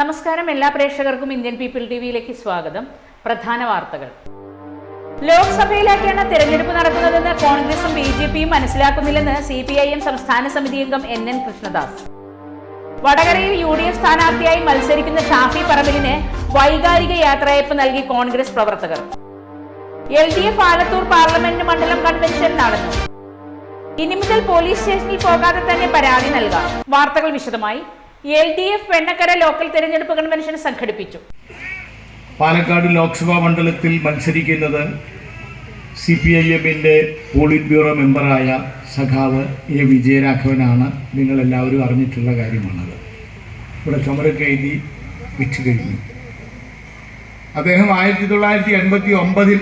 നമസ്കാരം എല്ലാ പ്രേക്ഷകർക്കും ഇന്ത്യൻ പീപ്പിൾ ടി വിയിലേക്ക് സ്വാഗതം. പ്രധാന വാർത്തകൾ. ലോക്സഭയിലേക്കാണ് തിരഞ്ഞെടുപ്പ് നടക്കുന്നതെന്ന് കോൺഗ്രസും ബി ജെ പിയും മനസ്സിലാക്കുന്നില്ലെന്ന് സി പി ഐ എം സംസ്ഥാന സമിതി അംഗം എൻ എൻ കൃഷ്ണദാസ്. വടകരയിൽ യു ഡി എഫ് സ്ഥാനാർത്ഥിയായി മത്സരിക്കുന്ന ഷാഫി പറമ്പിലിന് വൈകാരിക യാത്രയയപ്പ് നൽകി കോൺഗ്രസ് പ്രവർത്തകർ. L D F Alathur parliament മണ്ഡലം കൺവെൻഷൻ നടന്നു. ഇനി മുതൽ പോലീസ് സ്റ്റേഷനിൽ പോകാതെ തന്നെ പരാതി നൽകാം. വാർത്തകൾ വിശദമായി. L D F Vennakkara local തെരഞ്ഞെടുപ്പ് കൺവെൻഷൻ സംഘടിപ്പിച്ചു. പാലക്കാട് ലോക്സഭാ മണ്ഡലത്തിൽ മത്സരിക്കുന്നത് സി പി ഐ എമ്മിന്റെ പോളിറ്റ് ബ്യൂറോ മെമ്പറായ സഖാവ് എ വിജയരാഘവനാണ്. നിങ്ങളെല്ലാവരും അറിഞ്ഞിട്ടുള്ള കാര്യമാണത്. ഇവിടെ ചുമരൊക്കെ എഴുതി വെച്ച് കഴിഞ്ഞു. അദ്ദേഹം ആയിരത്തി തൊള്ളായിരത്തി എൺപത്തി ഒമ്പതിൽ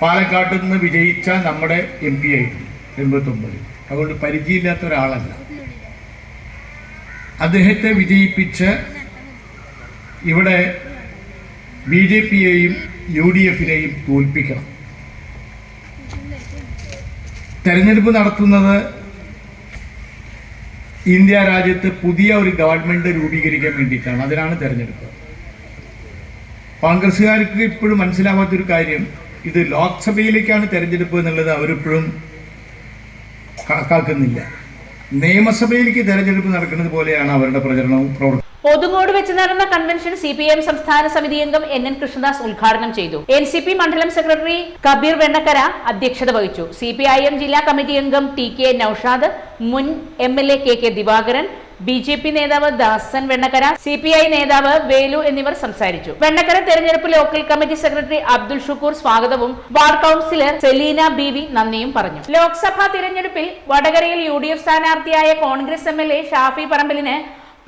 പാലക്കാട്ട് നിന്ന് വിജയിച്ച നമ്മുടെ എം പി ആയിരുന്നു എൺപത്തൊമ്പതിൽ അതുകൊണ്ട് പരിചയമില്ലാത്ത ഒരാളല്ല. അദ്ദേഹത്തെ വിജയിപ്പിച്ച് ഇവിടെ ബി ജെ പിയെയും യു ഡി എഫിനെയും തോൽപ്പിക്കണം. തെരഞ്ഞെടുപ്പ് നടത്തുന്നത് ഇന്ത്യ രാജ്യത്ത് പുതിയ ഒരു ഗവൺമെന്റ് രൂപീകരിക്കാൻ വേണ്ടിയിട്ടാണ്. അതിനാണ് തെരഞ്ഞെടുപ്പ്. കോൺഗ്രസ്സുകാർക്ക് ഇപ്പോഴും മനസ്സിലാവാത്തൊരു കാര്യം ഇത് ലോക്സഭയിലേക്കാണ് തെരഞ്ഞെടുപ്പ് എന്നുള്ളത് അവരിപ്പോഴും കണക്കാക്കുന്നില്ല നിയമസഭയിലേക്ക് തെരഞ്ഞെടുപ്പ് നടക്കുന്നത് പോലെയാണ് അവരുടെ പ്രചരണവും പ്രവർത്തനവും. ഒതുങ്ങോട് വെച്ച് നടന്ന കൺവെൻഷൻ സി പി എം സംസ്ഥാന സമിതി അംഗം എൻ എൻ കൃഷ്ണദാസ് ഉദ്ഘാടനം ചെയ്തു. എൻ സി പി മണ്ഡലം സെക്രട്ടറി കബീർ വെണ്ണക്കര അധ്യക്ഷത വഹിച്ചു. സി പി ഐ എം ജില്ലാ കമ്മിറ്റി അംഗം ടി കെ നൌഷാദ് മുൻ M L A K K Divakaran B J P നേതാവ് Dasan Vennakkara C P I നേതാവ് വേലു എന്നിവർ സംസാരിച്ചു. വെണ്ണക്കര തെരഞ്ഞെടുപ്പ് local committee secretary Abdul Shukoor സ്വാഗതവും ward councillor Selina B V നന്ദിയും പറഞ്ഞു. ലോക്സഭാ തിരഞ്ഞെടുപ്പിൽ വടകരയിൽ U D F സ്ഥാനാർത്ഥിയായ Congress M L A Shafi പറമ്പലിന്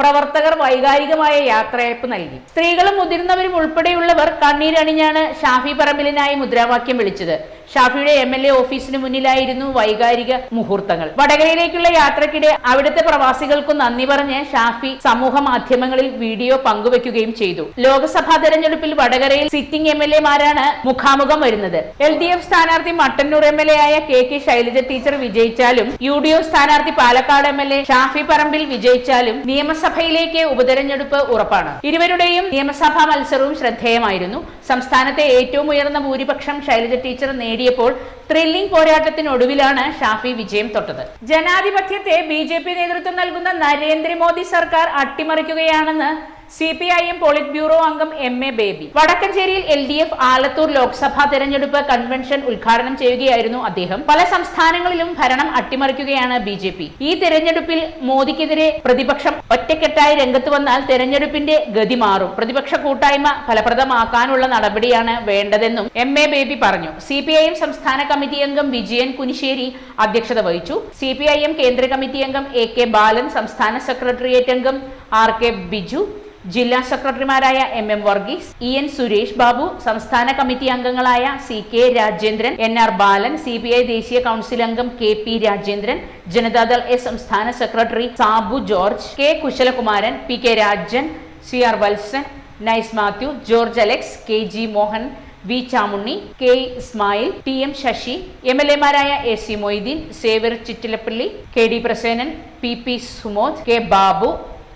പ്രവർത്തകർ വൈകാരികമായ യാത്രയയപ്പ് നൽകി. സ്ത്രീകളും മുതിർന്നവരും ഉൾപ്പെടെയുള്ളവർ കണ്ണീരണിഞ്ഞാണ് ഷാഫി പറമ്പിലിനായി മുദ്രാവാക്യം വിളിച്ചത്. ഷാഫിയുടെ എം എൽ എ ഓഫീസിന് മുന്നിലായിരുന്നു വൈകാരിക മുഹൂർത്തങ്ങൾ. വടകരയിലേക്കുള്ള യാത്രക്കിടെ അവിടുത്തെ പ്രവാസികൾക്കും നന്ദി പറഞ്ഞ് ഷാഫി സമൂഹ മാധ്യമങ്ങളിൽ വീഡിയോ പങ്കുവെക്കുകയും ചെയ്തു. ലോക്സഭാ തെരഞ്ഞെടുപ്പിൽ വടകരയിൽ സിറ്റിംഗ് എം എൽ എമാരാണ് മുഖാമുഖം വരുന്നത്. എൽ ഡി എഫ് സ്ഥാനാർത്ഥി മട്ടന്നൂർ എം എൽ എ ആയ കെ കെ ശൈലജ ടീച്ചർ വിജയിച്ചാലും യു ഡി എഫ് സ്ഥാനാർത്ഥി Palakkad M L A Shafi Parambil വിജയിച്ചാലും നിയമസഭയിലേക്ക് ഉപതെരഞ്ഞെടുപ്പ് ഉറപ്പാണ്. ഇരുവരുടെയും നിയമസഭാ മത്സരവും ശ്രദ്ധേയമായിരുന്നു. സംസ്ഥാനത്തെ ഏറ്റവും ഉയർന്ന ഭൂരിപക്ഷം ശൈലജ ടീച്ചർ നേടിയപ്പോൾ ത്രില്ലിംഗ് പോരാട്ടത്തിനൊടുവിലാണ് ഷാഫി വിജയം തൊട്ടത്. ജനാധിപത്യത്തെ ബി നേതൃത്വം നൽകുന്ന നരേന്ദ്രമോദി സർക്കാർ അട്ടിമറിക്കുകയാണെന്ന് C P I M polit bureau അംഗം M A Baby. വടക്കഞ്ചേരിയിൽ L D F Alathur Lok Sabha തെരഞ്ഞെടുപ്പ് കൺവെൻഷൻ ഉദ്ഘാടനം ചെയ്യുകയായിരുന്നു അദ്ദേഹം. പല സംസ്ഥാനങ്ങളിലും ഭരണം അട്ടിമറിക്കുകയാണ് ബി ജെ പി ഈ തെരഞ്ഞെടുപ്പിൽ മോദിക്കെതിരെ പ്രതിപക്ഷം ഒറ്റക്കെട്ടായി രംഗത്ത് വന്നാൽ തെരഞ്ഞെടുപ്പിന്റെ ഗതി മാറും. പ്രതിപക്ഷ കൂട്ടായ്മ ഫലപ്രദമാക്കാനുള്ള നടപടിയാണ് വേണ്ടതെന്നും എം എ ബേബി പറഞ്ഞു. സി പി ഐ എം സംസ്ഥാന കമ്മിറ്റി അംഗം വിജയൻ കുനിശ്ശേരി അധ്യക്ഷത വഹിച്ചു. സി പി ഐ എം കേന്ദ്ര കമ്മിറ്റി അംഗം എ കെ ബാലൻ സംസ്ഥാന സെക്രട്ടേറിയറ്റ് അംഗം ആർ കെ ബിജു ജില്ലാ സെക്രട്ടറിമാരായ M M Varghese E N Suresh Babu സംസ്ഥാന കമ്മിറ്റി അംഗങ്ങളായ C K Rajendran N R Balan C P I ദേശീയ കൗൺസിൽ അംഗം K P Rajendran Janata Dal S സംസ്ഥാന secretary Sabu George K Kushalakumaran P K Rajan C R Valsan Nice Mathew George Alex K G Mohan V Chamunni K Ismail T M Sasi M L എമാരായ A C Moideen Xavier Chittilappally K D Prasenan P P Sumod K Babu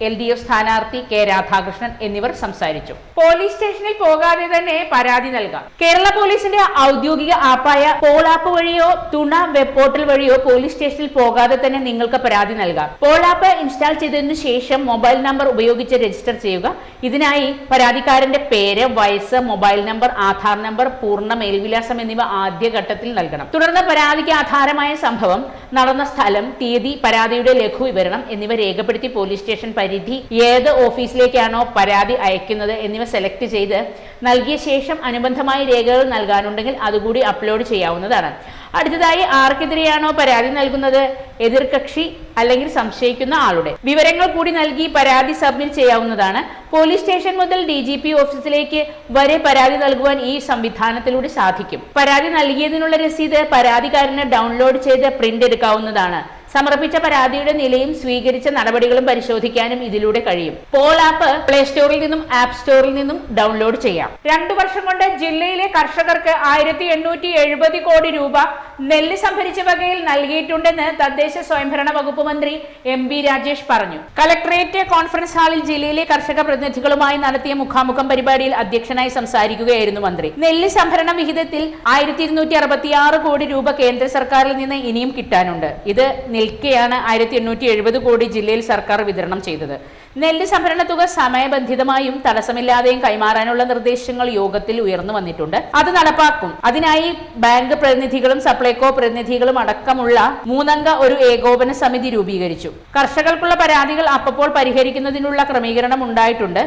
L D F സ്ഥാനാർത്ഥി K Radhakrishnan എന്നിവർ സംസാരിച്ചു. Police സ്റ്റേഷനിൽ പോകാതെ തന്നെ പരാതി നൽകാം. കേരള പോലീസിന്റെ ഔദ്യോഗിക ആപ്പായ പോൾ ആപ്പ് വഴിയോ തുണ വെബ് പോർട്ടൽ വഴിയോ പോലീസ് സ്റ്റേഷനിൽ പോകാതെ തന്നെ നിങ്ങൾക്ക് പരാതി നൽകാം. പോൾ ആപ്പ് ഇൻസ്റ്റാൾ ചെയ്തതിനു ശേഷം മൊബൈൽ നമ്പർ ഉപയോഗിച്ച് രജിസ്റ്റർ ചെയ്യുക. ഇതിനായി പരാതിക്കാരന്റെ പേര് വയസ്സ് മൊബൈൽ നമ്പർ ആധാർ നമ്പർ പൂർണ മേൽവിലാസം എന്നിവ ആദ്യഘട്ടത്തിൽ നൽകണം. തുടർന്ന് പരാതിക്ക് ആധാരമായ സംഭവം നടന്ന സ്ഥലം തീയതി പരാതിയുടെ ലഘു വിവരണം എന്നിവ രേഖപ്പെടുത്തി പോലീസ് സ്റ്റേഷൻ പരിധി ഏത് ഓഫീസിലേക്കാണോ പരാതി അയക്കുന്നത് എന്നിവ സെലക്ട് ചെയ്ത് നൽകിയ ശേഷം അനുബന്ധമായ രേഖകൾ നൽകാനുണ്ടെങ്കിൽ അതുകൂടി അപ്ലോഡ് ചെയ്യാവുന്നതാണ്. അടുത്തതായി ആർക്കെതിരെയാണോ പരാതി നൽകുന്നത്? എതിർകക്ഷി അല്ലെങ്കിൽ സംശയിക്കുന്ന ആളുടെ. വിവരങ്ങൾ കൂടി നൽകി പരാതി സബ്മിറ്റ് ചെയ്യാവുന്നതാണ്. പോലീസ് സ്റ്റേഷൻ മുതൽ ഡി ജി പി ഓഫീസിലേക്ക് വരെ പരാതി നൽകുവാൻ ഈ സംവിധാനത്തിലൂടെ സാധിക്കും. പരാതി നൽകിയതിനുള്ള രസീത് പരാതിക്കാരന് ഡൗൺലോഡ് ചെയ്ത് പ്രിന്റ് എടുക്കാവുന്നതാണ്. സമർപ്പിച്ച പരാതിയുടെ നിലയും സ്വീകരിച്ച നടപടികളും പരിശോധിക്കാനും ഇതിലൂടെ കഴിയും. പോൾ ആപ്പ് പ്ലേ സ്റ്റോറിൽ നിന്നും ആപ്പ് സ്റ്റോറിൽ നിന്നും ഡൗൺലോഡ് ചെയ്യാം. രണ്ടു വർഷം കൊണ്ട് ജില്ലയിലെ കർഷകർക്ക് ആയിരത്തി എണ്ണൂറ്റി എഴുപത് കോടി രൂപ നെല്ല് സംഭരിച്ച വകയിൽ നൽകിയിട്ടുണ്ടെന്ന് തദ്ദേശ സ്വയംഭരണ വകുപ്പ് മന്ത്രി എം ബി രാജേഷ് പറഞ്ഞു. കലക്ടറേറ്റ് കോൺഫറൻസ് ഹാളിൽ ജില്ലയിലെ കർഷക പ്രതിനിധികളുമായി നടത്തിയ മുഖാമുഖം പരിപാടിയിൽ അധ്യക്ഷനായി സംസാരിക്കുകയായിരുന്നു മന്ത്രി. നെല്ല് സംഭരണ വിഹിതത്തിൽ ആയിരത്തി കോടി രൂപ കേന്ദ്ര സർക്കാരിൽ നിന്ന് ഇനിയും കിട്ടാനുണ്ട്. ഇത് നിൽക്കെയാണ് ആയിരത്തി എണ്ണൂറ്റി എഴുപത് കോടി ജില്ലയിൽ സർക്കാർ വിതരണം ചെയ്തത്. നെല്ല് സംഭരണ തുക സമയബന്ധിതമായും തടസ്സമില്ലാതെയും കൈമാറാനുള്ള നിർദ്ദേശങ്ങൾ യോഗത്തിൽ ഉയർന്നു വന്നിട്ടുണ്ട്. അത് നടപ്പാക്കും. അതിനായി ബാങ്ക് പ്രതിനിധികളും സപ്ലൈകോ പ്രതിനിധികളും അടക്കമുള്ള മൂന്നംഗ ഒരു ഏകോപന സമിതി രൂപീകരിച്ചു. കർഷകർക്കുള്ള പരാതികൾ അപ്പപ്പോൾ പരിഹരിക്കുന്നതിനുള്ള ക്രമീകരണം ഉണ്ടായിട്ടുണ്ട്.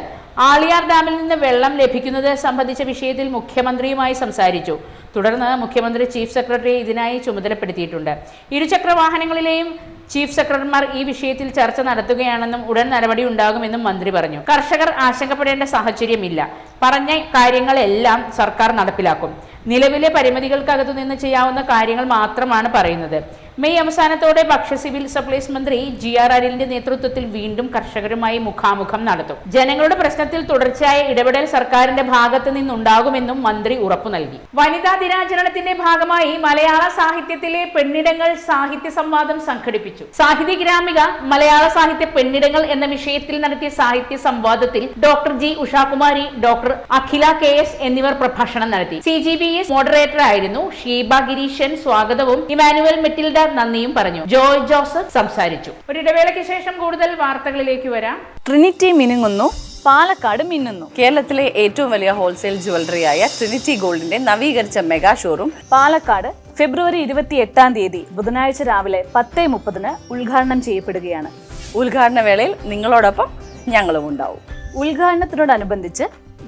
ആളിയാർ ഡാമിൽ നിന്ന് വെള്ളം ലഭിക്കുന്നത് സംബന്ധിച്ച വിഷയത്തിൽ മുഖ്യമന്ത്രിയുമായി സംസാരിച്ചു. തുടർന്ന് മുഖ്യമന്ത്രി ചീഫ് സെക്രട്ടറി ഇതിനായി ചുമതലപ്പെടുത്തിയിട്ടുണ്ട്. ഇരുചക്ര വാഹനങ്ങളിലെയും ചീഫ് സെക്രട്ടറിമാർ ഈ വിഷയത്തിൽ ചർച്ച നടത്തുകയാണെന്നും ഉടൻ നടപടി ഉണ്ടാകുമെന്നും മന്ത്രി പറഞ്ഞു. കർഷകർ ആശങ്കപ്പെടേണ്ട സാഹചര്യമില്ല. പറഞ്ഞ കാര്യങ്ങളെല്ലാം സർക്കാർ നടപ്പിലാക്കും. നിലവിലെ പരിമിതികൾക്കകത്തു നിന്ന് ചെയ്യാവുന്ന കാര്യങ്ങൾ മാത്രമാണ് പറയുന്നത്. മെയ് അവസാനത്തോടെ ഭക്ഷ്യ സിവിൽ സപ്ലൈസ് മന്ത്രി ജി ആർ അനിലിന്റെ നേതൃത്വത്തിൽ വീണ്ടും കർഷകരുമായി മുഖാമുഖം നടത്തും. ജനങ്ങളുടെ പ്രശ്നത്തിൽ തുടർച്ചയായ ഇടപെടൽ സർക്കാരിന്റെ ഭാഗത്ത് നിന്നുണ്ടാകുമെന്നും മന്ത്രി ഉറപ്പു നൽകി. വനിതാ ദിനാചരണത്തിന്റെ ഭാഗമായി മലയാള സാഹിത്യത്തിലെ പെണ്ണിടങ്ങൾ സാഹിത്യ സംവാദം സംഘടിപ്പിച്ചു. സാഹിത്യ ഗ്രാമിക മലയാള സാഹിത്യ പെണ്ണിടങ്ങൾ എന്ന വിഷയത്തിൽ നടത്തിയ സാഹിത്യ സംവാദത്തിൽ doctor G Ushakumari doctor Akhila K S എന്നിവർ പ്രഭാഷണം നടത്തി. C G B S moderator ആയിരുന്നു ഷീബ ഗിരീശൻ. സ്വാഗതവും ഇമാനുവൽ മെറ്റിൽഡ നന്ദിയും പറഞ്ഞു. ജോയ് ജോസഫ് സംസാരിച്ചു. ഒരു ഇടവേളയ്ക്ക് ശേഷം കൂടുതൽ വാർത്തകളിലേക്ക് വരാം. ട്രിനിറ്റി മിനുങ്ങുന്നു പാലക്കാട് മിന്നുന്നു. കേരളത്തിലെ ഏറ്റവും വലിയ ഹോൾസെയിൽ ജുവലറിയായ ട്രിനിറ്റി ഗോൾഡിന്റെ നവീകരിച്ച മെഗാ ഷോറൂം പാലക്കാട് ഫെബ്രുവരി ഇരുപത്തി എട്ടാം തീയതി ബുധനാഴ്ച രാവിലെ പത്തേ മുപ്പതിന് ഉദ്ഘാടനം ചെയ്യപ്പെടുകയാണ്. ഉദ്ഘാടന വേളയിൽ നിങ്ങളോടൊപ്പം ഞങ്ങളും ഉണ്ടാവും ഉദ്ഘാടനത്തിനോടനുബന്ധിച്ച്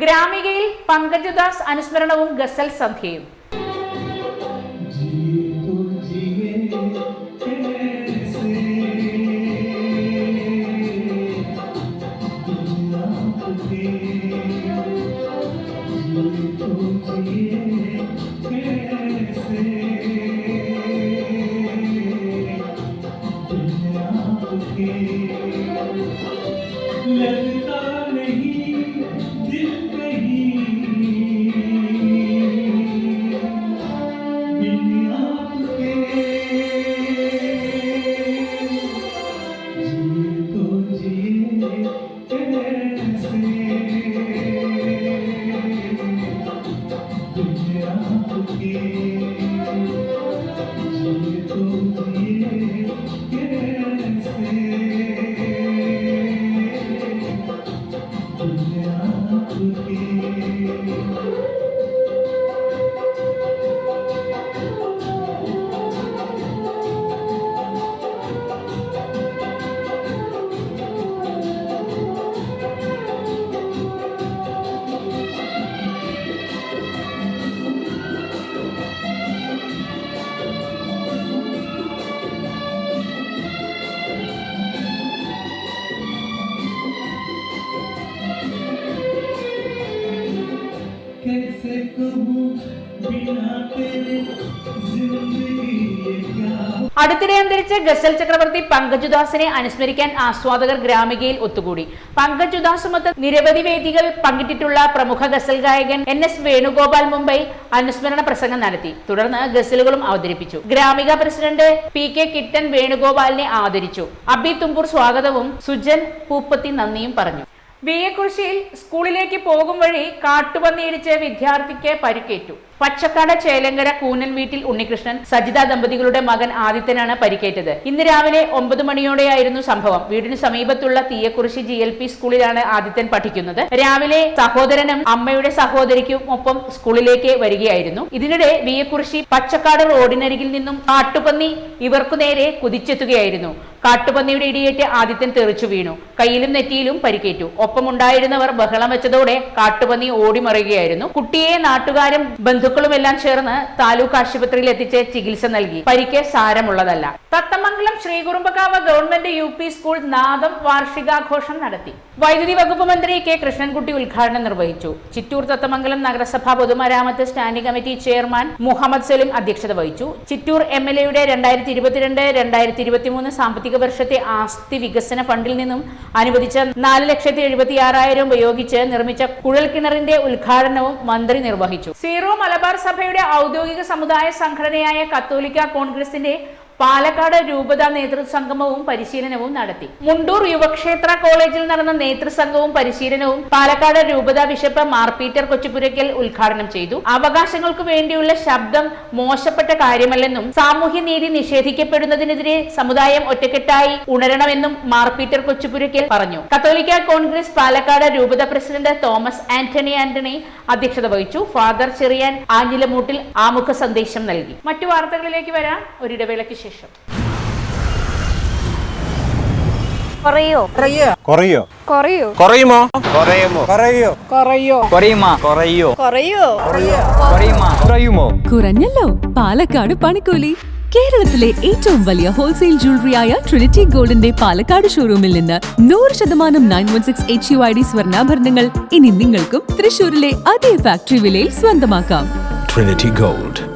ഗ്രാമികയിൽ പങ്കജദാസ് അനുസ്മരണവും ഗസൽ സന്ധ്യയും. आपके അടുത്തിടെ അന്തരിച്ച ഗസൽ ചക്രവർത്തി പങ്കജുദാസിനെ അനുസ്മരിക്കാൻ ആസ്വാദകർ ഗ്രാമികയിൽ ഒത്തുകൂടി. പങ്കജുദാസുമൊത്ത് നിരവധി വേദികൾ പങ്കിട്ടിട്ടുള്ള പ്രമുഖ ഗസൽ ഗായകൻ എൻ എസ് വേണുഗോപാൽ മുംബൈ അനുസ്മരണ പ്രസംഗം നടത്തി. തുടർന്ന് ഗസലുകളും അവതരിപ്പിച്ചു. Gramika president P K Kittan വേണുഗോപാലിനെ ആദരിച്ചു. അബി തുമ്പൂർ സ്വാഗതവും സുജൻ പൂപ്പത്തി നന്ദിയും പറഞ്ഞു. വിയക്കുറിശിയിൽ സ്കൂളിലേക്ക് പോകും വഴി കാട്ടുപന്നിയിടിച്ച് വിദ്യാർത്ഥിക്ക് പരിക്കേറ്റു. പച്ചക്കാട് ചേലങ്കര കൂനൻ വീട്ടിൽ ഉണ്ണികൃഷ്ണൻ സജിത ദമ്പതികളുടെ മകൻ ആദിത്യനാണ് പരിക്കേറ്റത്. ഇന്ന് രാവിലെ ഒമ്പത് മണിയോടെയായിരുന്നു സംഭവം. വീടിന് സമീപത്തുള്ള തീയക്കുറിശി ജി എൽ പി സ്കൂളിലാണ് ആദിത്യൻ പഠിക്കുന്നത്. രാവിലെ സഹോദരനും അമ്മയുടെ സഹോദരിക്കും ഒപ്പം സ്കൂളിലേക്ക് വരികയായിരുന്നു. ഇതിനിടെ വിയക്കുറിശി പച്ചക്കാട് റോഡിനരികിൽ നിന്നും കാട്ടുപന്നി ഇവർക്കു നേരെ കുതിച്ചെത്തുകയായിരുന്നു. കാട്ടുപന്നിയുടെ ഇടിയേറ്റ് ആദിത്യൻ തെറിച്ചു വീണു. കയ്യിലും നെറ്റിയിലും പരിക്കേറ്റു. ഒപ്പമുണ്ടായിരുന്നവർ ബഹളം വെച്ചതോടെ കാട്ടുപന്നി ഓടിമറിയുകയായിരുന്നു. കുട്ടിയെ നാട്ടുകാരും ബന്ധുക്കളുമെല്ലാം ചേർന്ന് താലൂക്ക് ആശുപത്രിയിൽ എത്തിച്ച് ചികിത്സ നൽകി. പരിക്ക് സാരമുള്ളതല്ല. Thathamangalam Sreekurumbakkavu government U school നാദം വാർഷികാഘോഷം നടത്തി. വൈദ്യുതി വകുപ്പ് മന്ത്രി കെ കൃഷ്ണൻകുട്ടി ഉദ്ഘാടനം നിർവഹിച്ചു. ചിറ്റൂർ തത്തമംഗലം നഗരസഭാ പൊതുമരാമത്ത് standing committee chairman Muhammad Salim അധ്യക്ഷത വഹിച്ചു. ചിറ്റൂർ എം എൽ എയുടെ രണ്ടായിരത്തി ഇരുപത്തിരണ്ട് രണ്ടായിരത്തി ഇരുപത്തിമൂന്ന് സാമ്പത്തിക വർഷത്തെ ആസ്തി വികസന ഫണ്ടിൽ നിന്നും അനുവദിച്ച നാല് ലക്ഷത്തി എഴുപത്തി ആറായിരം ഉപയോഗിച്ച് നിർമ്മിച്ച കുഴൽ കിണറിന്റെ ഉദ്ഘാടനവും മന്ത്രി നിർവഹിച്ചു. സീറോ മലബാർ സഭയുടെ ഔദ്യോഗിക സമുദായ സംഘടനയായ കത്തോലിക്ക കോൺഗ്രസിന്റെ പാലക്കാട് രൂപത നേതൃസംഗമവും പരിശീലനവും നടത്തി. മുണ്ടൂർ യുവക്ഷേത്ര കോളേജിൽ നടന്ന നേതൃസംഗവും പരിശീലനവും പാലക്കാട് രൂപത ബിഷപ്പ് മാർ പീറ്റർ കൊച്ചുപുരയ്ക്കൽ ഉദ്ഘാടനം ചെയ്തു. അവകാശങ്ങൾക്ക് വേണ്ടിയുള്ള ശബ്ദം മോശപ്പെട്ട കാര്യമല്ലെന്നും സാമൂഹ്യ നീതി നിഷേധിക്കപ്പെടുന്നതിനെതിരെ സമുദായം ഒറ്റക്കെട്ടായി ഉണരണമെന്നും മാർ പീറ്റർ കൊച്ചുപുരയ്ക്കൽ പറഞ്ഞു. കത്തോലിക്ക കോൺഗ്രസ് പാലക്കാട് രൂപത പ്രസിഡന്റ് തോമസ് ആന്റണി ആന്റണി അധ്യക്ഷത വഹിച്ചു. ഫാദർ ചെറിയാൻ ആഞ്ഞിലമൂട്ടിൽ ആമുഖ സന്ദേശം നൽകി. മറ്റു വാർത്തകളിലേക്ക് വരാം. ഒരിടവേളയ്ക്ക് ശേഷം. കുറയോ? കുറയോ? കുറയോ? കുറയുമോ? കുറയുമോ? കുറയോ? കുറയോ? കുറയുമാ? കുറയോ? കുറയോ? കുറയുമാ? കുറയുമോ? കുറഞ്ഞല്ലോ. പാലക്കാട് പണിക്കൂലി. കേരളത്തിലെ ഏറ്റവും വലിയ ഹോൾസെയിൽ ജ്വല്ലറിയായ ട്രിനിറ്റി ഗോൾഡിന്റെ പാലക്കാട് ഷോറൂമിൽ നിന്ന് നൂറ് ശതമാനം nine one six H U I D സ്വർണാഭരണങ്ങൾ ഇനി നിങ്ങൾക്കും തൃശൂരിലെ അതേ ഫാക്ടറി വിലയിൽ സ്വന്തമാക്കാം. Trinity Gold,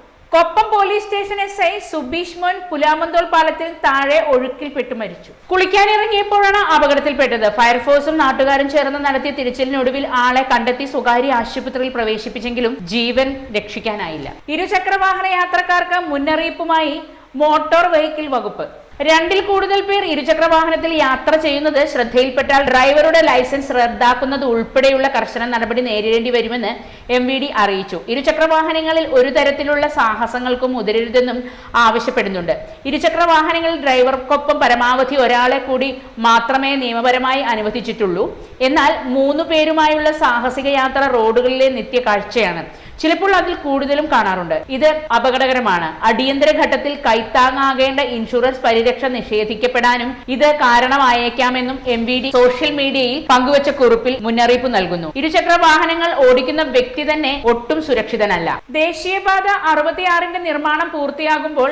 Koppam police station S I Subeesh Mon Pulamanthole പാലത്തിൽ താഴെ ഒഴുക്കിൽപ്പെട്ടു മരിച്ചു. കുളിക്കാനിറങ്ങിയപ്പോഴാണ് അപകടത്തിൽപ്പെട്ടത്. ഫയർഫോഴ്സും നാട്ടുകാരും ചേർന്ന് നടത്തിയ തിരച്ചിലിനൊടുവിൽ ആളെ കണ്ടെത്തി സ്വകാര്യ ആശുപത്രിയിൽ പ്രവേശിപ്പിച്ചെങ്കിലും ജീവൻ രക്ഷിക്കാനായില്ല. ഇരുചക്രവാഹന യാത്രക്കാർക്ക് മുന്നറിയിപ്പുമായി മോട്ടോർ വെഹിക്കിൾ വകുപ്പ്. രണ്ടിൽ കൂടുതൽ പേർ ഇരുചക്ര വാഹനത്തിൽ യാത്ര ചെയ്യുന്നത് ശ്രദ്ധയിൽപ്പെട്ടാൽ ഡ്രൈവറുടെ ലൈസൻസ് റദ്ദാക്കുന്നത് ഉൾപ്പെടെയുള്ള കർശന നടപടി നേരിടേണ്ടി വരുമെന്ന് എം വി ഡി അറിയിച്ചു. ഇരുചക്ര വാഹനങ്ങളിൽ ഒരു തരത്തിലുള്ള സാഹസങ്ങൾക്കും മുതിരരുതെന്നും ആവശ്യപ്പെടുന്നുണ്ട്. ഇരുചക്ര വാഹനങ്ങളിൽ ഡ്രൈവർക്കൊപ്പം പരമാവധി ഒരാളെ കൂടി മാത്രമേ നിയമപരമായി അനുവദിച്ചിട്ടുള്ളൂ. എന്നാൽ മൂന്നു പേരുമായുള്ള സാഹസിക യാത്ര റോഡുകളിലെ നിത്യ കാഴ്ചയാണ് ചിലപ്പോൾ അതിൽ കൂടുതലും കാണാറുണ്ട്. ഇത് അപകടകരമാണ്. അടിയന്തര ഘട്ടത്തിൽ കൈത്താങ്ങാകേണ്ട ഇൻഷുറൻസ് പരിരക്ഷ നിഷേധിക്കപ്പെടാനും ഇത് കാരണമായേക്കാമെന്നും എം വി ഡി സോഷ്യൽ മീഡിയയിൽ പങ്കുവച്ച കുറിപ്പിൽ മുന്നറിയിപ്പ് നൽകുന്നു. ഇരുചക്ര വാഹനങ്ങൾ ഓടിക്കുന്ന വ്യക്തി തന്നെ ഒട്ടും സുരക്ഷിതനല്ല. ദേശീയപാത അറുപത്തിയാറിന്റെ നിർമ്മാണം പൂർത്തിയാകുമ്പോൾ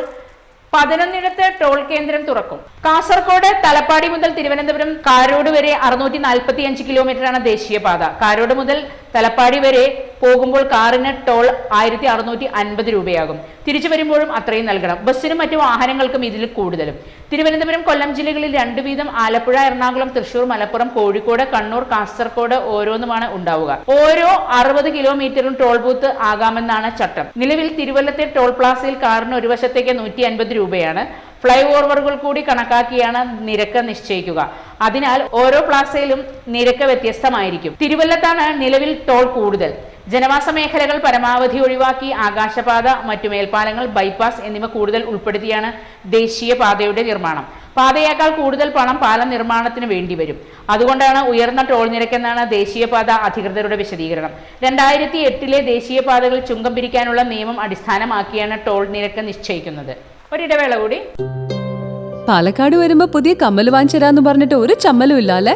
പതിനൊന്നിടത്ത് ടോൾ കേന്ദ്രം തുറക്കും. കാസർകോട് തലപ്പാടി മുതൽ തിരുവനന്തപുരം കാരോട് വരെ അറുന്നൂറ്റി നാൽപ്പത്തി അഞ്ച് കിലോമീറ്ററാണ് ദേശീയപാത. കാരോട് മുതൽ തലപ്പാടി വരെ പോകുമ്പോൾ കാറിന് ടോൾ ആയിരത്തി അറുന്നൂറ്റി അൻപത് രൂപയാകും. തിരിച്ചു വരുമ്പോഴും അത്രയും നൽകണം. ബസ്സിനും മറ്റു വാഹനങ്ങൾക്കും ഇതിൽ കൂടുതലും. തിരുവനന്തപുരം കൊല്ലം ജില്ലകളിൽ രണ്ടു വീതം ആലപ്പുഴ എറണാകുളം തൃശൂർ മലപ്പുറം കോഴിക്കോട് കണ്ണൂർ കാസർഗോഡ് ഓരോന്നുമാണ് ഉണ്ടാവുക. ഓരോ അറുപത് കിലോമീറ്ററും ടോൾ ബൂത്ത് ആകാമെന്നാണ് ചട്ടം. നിലവിൽ തിരുവല്ലത്തെ ടോൾ പ്ലാസയിൽ കാറിന് ഒരു വശത്തേക്ക് നൂറ്റി അൻപത് രൂപയാണ്. ഫ്ലൈ ഓവറുകൾ കൂടി കണക്കാക്കിയാണ് നിരക്ക് നിശ്ചയിക്കുക. അതിനാൽ ഓരോ പ്ലാസയിലും നിരക്ക് വ്യത്യസ്തമായിരിക്കും. തിരുവല്ലത്താണ് നിലവിൽ ടോൾ കൂടുതൽ. ജനവാസ മേഖലകൾ പരമാവധി ഒഴിവാക്കി ആകാശപാത മറ്റു മേൽപ്പാലങ്ങൾ ബൈപ്പാസ് എന്നിവ കൂടുതൽ ഉൾപ്പെടുത്തിയാണ് ദേശീയ പാതയുടെ നിർമ്മാണം. പാതയേക്കാൾ കൂടുതൽ പണം പാലം നിർമ്മാണത്തിന് വേണ്ടി വരും. അതുകൊണ്ടാണ് ഉയർന്ന ടോൾ നിരക്കെന്നാണ് ദേശീയപാത അധികൃതരുടെ വിശദീകരണം. രണ്ടായിരത്തി എട്ടിലെ ദേശീയപാതകൾ ചുങ്കം പിരിക്കാനുള്ള നിയമം അടിസ്ഥാനമാക്കിയാണ് ടോൾ നിരക്ക് നിശ്ചയിക്കുന്നത്. ഒരിടവേള കൂടി. പാലക്കാട് വരുമ്പോ പുതിയ കമ്മൽ വാങ്ങിച്ചരാന്ന് പറഞ്ഞിട്ട് ഒരു ചമ്മലും ഇല്ല അല്ലേ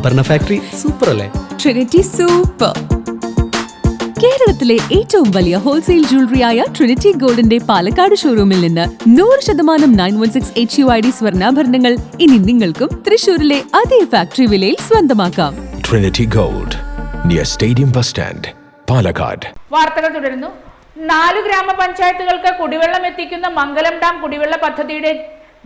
ആഭരണ ഫാക്ടറി സൂപ്പർ അല്ലേ? ട്രിനിറ്റി സൂപ്പർ കേരളത്തിലെ ഏറ്റവും വലിയ ഹോൾസെയിൽ ജ്വല്ലറിയായ ട്രിനിറ്റി ഗോൾഡിന്റെ പാലക്കാട് ഷോറൂമിൽ നിന്ന് നൂറ് ശതമാനം nine one six H U I D സ്വർണാഭരണങ്ങൾ ഇനി നിങ്ങൾക്കും തൃശൂരിലെ അതേ ഫാക്ടറി വിലയിൽ സ്വന്തമാക്കാം. Trinity gold near stadium bus stand Palakkad വാർത്തകൾ തുടരുന്നു. നാല് ഗ്രാമപഞ്ചായത്തുകൾക്ക് കുടിവെള്ളം എത്തിക്കുന്ന മംഗലം ഡാം കുടിവെള്ള പദ്ധതിയുടെ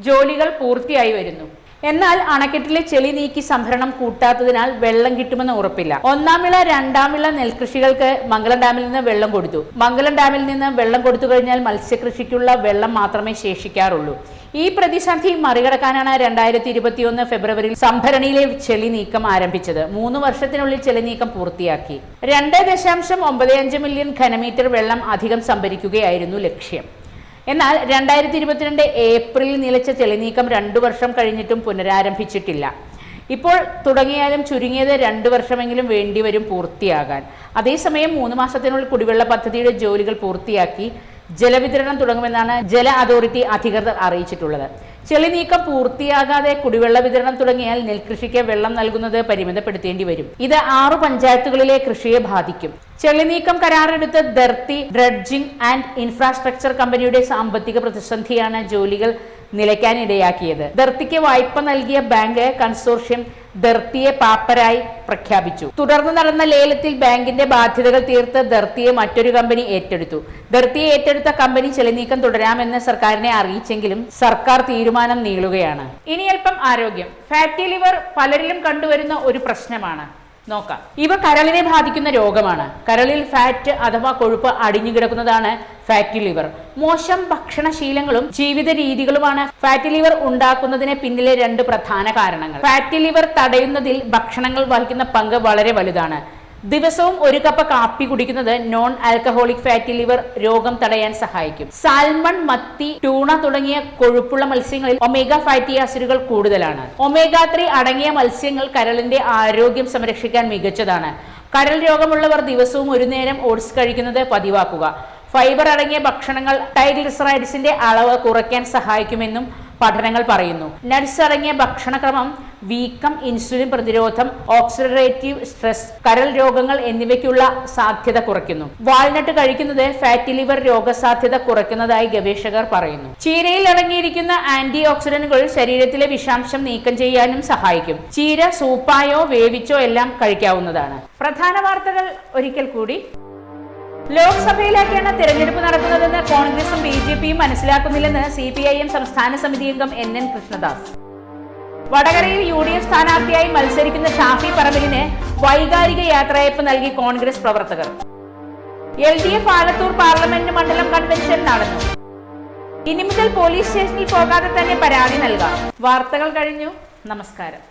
ജോലികൾ പൂർത്തിയായി വരുന്നു. എന്നാൽ അണക്കെട്ടിലെ ചെളി നീക്കി സംഭരണം കൂട്ടാത്തതിനാൽ വെള്ളം കിട്ടുമെന്ന് ഉറപ്പില്ല. ഒന്നാം വിള രണ്ടാം വിള നെൽകൃഷികൾക്ക് മംഗലം ഡാമിൽ നിന്ന് വെള്ളം കൊടുത്തു. മംഗലം ഡാമിൽ നിന്ന് വെള്ളം കൊടുത്തു കഴിഞ്ഞാൽ മത്സ്യകൃഷിക്കുള്ള വെള്ളം മാത്രമേ ശേഷിക്കാറുള്ളൂ. ഈ പ്രതിസന്ധി മറികടക്കാനാണ് രണ്ടായിരത്തി ഇരുപത്തിയൊന്ന് ഫെബ്രുവരിയിൽ സംഭരണിയിലെ ചെളി നീക്കം ആരംഭിച്ചത്. മൂന്ന് വർഷത്തിനുള്ളിൽ ചെളി നീക്കം പൂർത്തിയാക്കി. രണ്ട് ദശാംശം ഒമ്പത് അഞ്ച് മില്യൺ ഘനമീറ്റർ വെള്ളം അധികം സംഭരിക്കുകയായിരുന്നു ലക്ഷ്യം. എന്നാൽ രണ്ടായിരത്തി ഇരുപത്തിരണ്ട് ഏപ്രിലിൽ നിലച്ച ചെളിനീക്കം രണ്ടു വർഷം കഴിഞ്ഞിട്ടും പുനരാരംഭിച്ചിട്ടില്ല. ഇപ്പോൾ തുടങ്ങിയാലും ചുരുങ്ങിയത് രണ്ട് വർഷമെങ്കിലും വേണ്ടിവരും പൂർത്തിയാകാൻ. അതേസമയം മൂന്ന് മാസത്തിനുള്ളിൽ കുടിവെള്ള പദ്ധതിയുടെ ജോലികൾ പൂർത്തിയാക്കി ജലവിതരണം തുടങ്ങുമെന്നാണ് ജല അതോറിറ്റി അധികൃതർ അറിയിച്ചിട്ടുള്ളത്. ചെളി നീക്കം പൂർത്തിയാകാതെ കുടിവെള്ള വിതരണം തുടങ്ങിയാൽ നെൽകൃഷിക്ക് വെള്ളം നൽകുന്നത് പരിമിതപ്പെടുത്തേണ്ടി വരും. ഇത് ആറു പഞ്ചായത്തുകളിലെ കൃഷിയെ ബാധിക്കും. ചെളി നീക്കം കരാറെടുത്ത് ധർത്തി ഡ്രഡ്ജിംഗ് ആൻഡ് ഇൻഫ്രാസ്ട്രക്ചർ കമ്പനിയുടെ സാമ്പത്തിക പ്രതിസന്ധിയാണ് ജോലികൾ നിലയ്ക്കാനിടയാക്കിയത് ധർത്തിക്ക് വായ്പ നൽകിയ ബാങ്ക് കൺസോർഷ്യം ദർത്തിയെ പാപ്പരായി പ്രഖ്യാപിച്ചു. തുടർന്ന് നടന്ന ലേലത്തിൽ ബാങ്കിന്റെ ബാധ്യതകൾ തീർത്ത് ദർത്തിയെ മറ്റൊരു കമ്പനി ഏറ്റെടുത്തു. ദർത്തിയെ ഏറ്റെടുത്ത കമ്പനി ചെളിനീക്കം തുടരാമെന്ന് സർക്കാരിനെ അറിയിച്ചെങ്കിലും സർക്കാർ തീരുമാനം നീളുകയാണ്. ഇനി അല്പം ആരോഗ്യം. ഫാറ്റി ലിവർ പലരിലും കണ്ടുവരുന്ന ഒരു പ്രശ്നമാണ്. നോക്കാം. ഇവ കരളിനെ ബാധിക്കുന്ന രോഗമാണ്. കരളിൽ ഫാറ്റ് അഥവാ കൊഴുപ്പ് അടിഞ്ഞു കിടക്കുന്നതാണ് ഫാറ്റി ലിവർ മോശം ഭക്ഷണശീലങ്ങളും ജീവിത രീതികളുമാണ് ഫാറ്റി ലിവർ ഉണ്ടാക്കുന്നതിന് പിന്നിലെ രണ്ട് പ്രധാന കാരണങ്ങൾ. ഫാറ്റി ലിവർ തടയുന്നതിൽ ഭക്ഷണങ്ങൾ വഹിക്കുന്ന പങ്ക് വളരെ വലുതാണ്. ദിവസവും ഒരു കപ്പ് കാപ്പി കുടിക്കുന്നത് നോൺ ആൽക്കഹോളിക് ഫാറ്റി ലിവർ രോഗം തടയാൻ സഹായിക്കും. സാൽമൺ മത്തി ട്യൂണ തുടങ്ങിയ കൊഴുപ്പുള്ള മത്സ്യങ്ങളിൽ ഒമേഗ ഫാറ്റി ആസിഡുകൾ കൂടുതലാണ്. ഒമേഗ ത്രീ അടങ്ങിയ മത്സ്യങ്ങൾ കരളിന്റെ ആരോഗ്യം സംരക്ഷിക്കാൻ മികച്ചതാണ്. കരൾ രോഗമുള്ളവർ ദിവസവും ഒരു നേരം ഓട്സ് കഴിക്കുന്നത് പതിവാക്കുക. ഫൈബർ അടങ്ങിയ ഭക്ഷണങ്ങൾ ടൈഗ്ലിസറൈഡ്സിന്റെ അളവ് കുറയ്ക്കാൻ സഹായിക്കുമെന്നും പഠനങ്ങൾ പറയുന്നു. നട്സ് അടങ്ങിയ ഭക്ഷണക്രമം വീക്കം ഇൻസുലിൻ പ്രതിരോധം ഓക്സിഡറേറ്റീവ് സ്ട്രെസ് കരൾ രോഗങ്ങൾ എന്നിവയ്ക്കുള്ള സാധ്യത കുറയ്ക്കുന്നു. വാൾനട്ട് കഴിക്കുന്നത് ഫാറ്റി ലിവർ രോഗസാധ്യത കുറയ്ക്കുന്നതായി ഗവേഷകർ പറയുന്നു. ചീരയിൽ അടങ്ങിയിരിക്കുന്ന ആന്റി ഓക്സിഡന്റുകൾ ശരീരത്തിലെ വിഷാംശം നീക്കം ചെയ്യാനും സഹായിക്കും. ചീര സൂപ്പായോ വേവിച്ചോ എല്ലാം കഴിക്കാവുന്നതാണ്. പ്രധാന വാർത്തകൾ ഒരിക്കൽ കൂടി. ലോക്സഭയിലേക്കാണ് തിരഞ്ഞെടുപ്പ് നടക്കുന്നതെന്ന് കോൺഗ്രസും ബി ജെ പിയും മനസ്സിലാക്കുന്നില്ലെന്ന് സി പി ഐ എം സംസ്ഥാന സമിതി അംഗം എൻ എൻ കൃഷ്ണദാസ്. വടകരയിൽ യു ഡി എഫ് സ്ഥാനാർത്ഥിയായി മത്സരിക്കുന്ന ഷാഫി പറമ്പിലിന് വൈകാരിക യാത്രയപ്പ് നൽകി കോൺഗ്രസ് പ്രവർത്തകർ. L D F Alathur parliament മണ്ഡലം കൺവെൻഷൻ നടന്നു. ഇനി മുതൽ പോലീസ് സ്റ്റേഷനിൽ പോകാതെ തന്നെ പരാതി നൽകാം. വാർത്തകൾ കഴിഞ്ഞു. നമസ്കാരം.